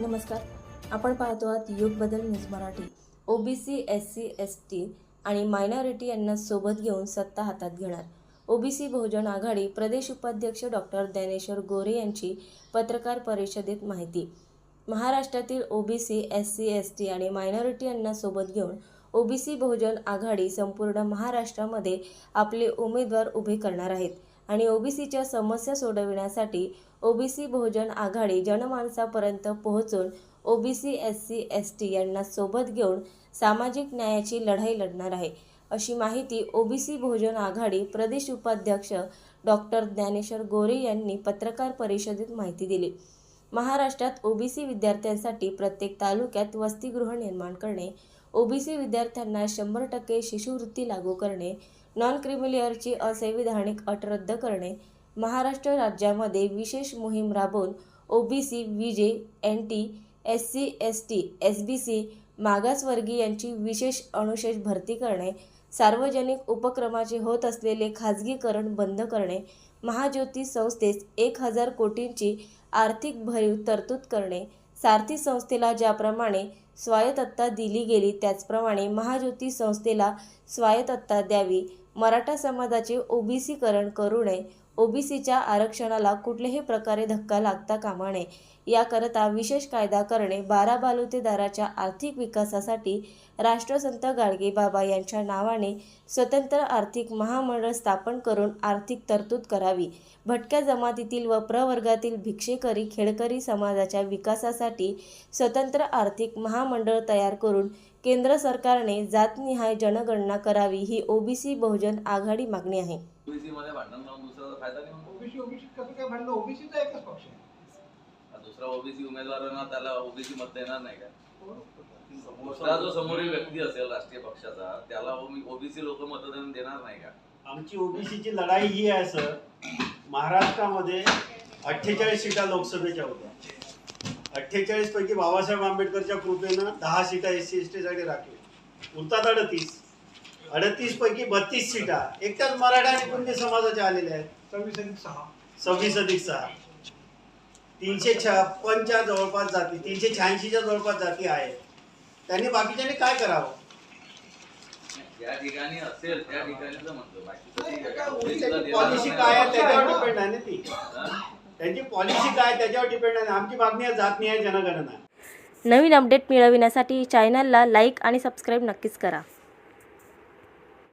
नमस्कार. आपण पाहतो आहात Yug Badal news Marathi. OBC S C S T आणि मायनॉरिटी यांना सोबत घेऊन सत्ता हातात घेणार. ओबीसी बहुजन आघाडी प्रदेश उपाध्यक्ष डॉक्टर ज्ञानेश्वर गोरे यांची पत्रकार परिषदेत माहिती. महाराष्ट्रातील OBC S C S T आणि मायनॉरिटी यांना सोबत घेऊन ओबीसी बहुजन आघाडी संपूर्ण महाराष्ट्रामध्ये आपले उमेदवार उभे करणार आहेत. आणि ओबीसीच्या समस्या सोडविण्यासाठी ओबीसी बहुजन आघाडी जनमानसापर्यंत पोहोचून OBC S C S T यांना सोबत घेऊन सामाजिक न्यायाची लढाई लढणार आहे. अशी माहिती ओबीसी बहुजन आघाडी प्रदेश उपाध्यक्ष डॉक्टर ज्ञानेश्वर गोरे यांनी पत्रकार परिषदेत माहिती दिली. महाराष्ट्रात ओबीसी विद्यार्थ्यांसाठी प्रत्येक तालुक्यात वसतिगृह निर्माण करणे ओबीसी विद्यार्थ्यांना शंभर टक्के शिष्यवृत्ती लागू करणे नॉन क्रिमिलिअरची असंविधानिक अट रद्द करणे महाराष्ट्र राज्यामध्ये विशेष मोहीम राबवून OBC VJ N T S C S T S B C मागासवर्गीयांची विशेष अनुशेष भरती करणे सार्वजनिक उपक्रमाचे होत असलेले खाजगीकरण बंद करणे महाज्योती संस्थेस एक हजार कोटींची आर्थिक भरीव तरतूद करणे सारथी संस्थेला ज्याप्रमाणे स्वायत्तता दिली गेली त्याचप्रमाणे महाज्योती संस्थेला स्वायत्तता द्यावी. मराठा समाजाचे ओबीसीकरण करू नये ओबीसीच्या आरक्षणाला कुठल्याही प्रकारे धक्का लागता कामा नये. याकरता विशेष कायदा करणे बारा बालुतेदाराच्या आर्थिक विकासासाठी राष्ट्रसंत गाडगेबाबा यांच्या नावाने स्वतंत्र आर्थिक महामंडळ स्थापन करून आर्थिक तरतूद करावी. भटक्या जमातीतील व प्रवर्गातील भिक्षेकरी खेडकरी समाजाच्या विकासासाठी स्वतंत्र आर्थिक महामंडळ तयार करून केंद्र सरकारने जातनिहाय जनगणना करावी ही ओबीसी बहुजन आघाडी मागणी आहे. फायदा नाही. होणार. ओबीसी ओबीसी कसं काय भांडलं? ओबीसीचा एकच पक्ष आहे. दुसरा ओबीसी उमेदवार आहे ना त्याला ओबीसी मत देणार नाही का? दुसरा जो समोरील व्यक्ती असेल राष्ट्रीय पक्षाचा त्याला ओबीसी लोक मतदान देणार नाही का? आमची ओबीसीची लढाई ही आहे सर. महाराष्ट्रामध्ये अठ्ठेचाळीस सीटा लोकसभेच्या होत्या. अठ्ठेचाळीस पैकी बाबासाहेब आंबेडकरच्या कृपेनं दहा सीटा एस सी एस टीसाठी राखल्या उरतात अडतीस. अडतीस पैकी बत्तीस सीटा. एकट्याच मराठा आणि कुणबी समाजाच्या आलेल्या आहेत. सव्वीस अधिक सहा. सव्वीस अधिक सहा. तीनशे छप्पनच्या जवळपास जाती तीनशे शहाऐंशीच्या जवळपास जाती आहेत. त्यांनी बाकीच्यांनी काय करावं? ठिकाणी असेल त्या पॉलिसी. काय आहे त्याच्यावर डिपेंड आहे ना ती? त्यांची पॉलिसी काय त्याच्यावर डिपेंड आहे आमची मागणी आहे जात नाही आहे जनगणना. नवीन अपडेट मिळविण्यासाठी चॅनलला लाईक आणि सबस्क्राईब नक्कीच करा.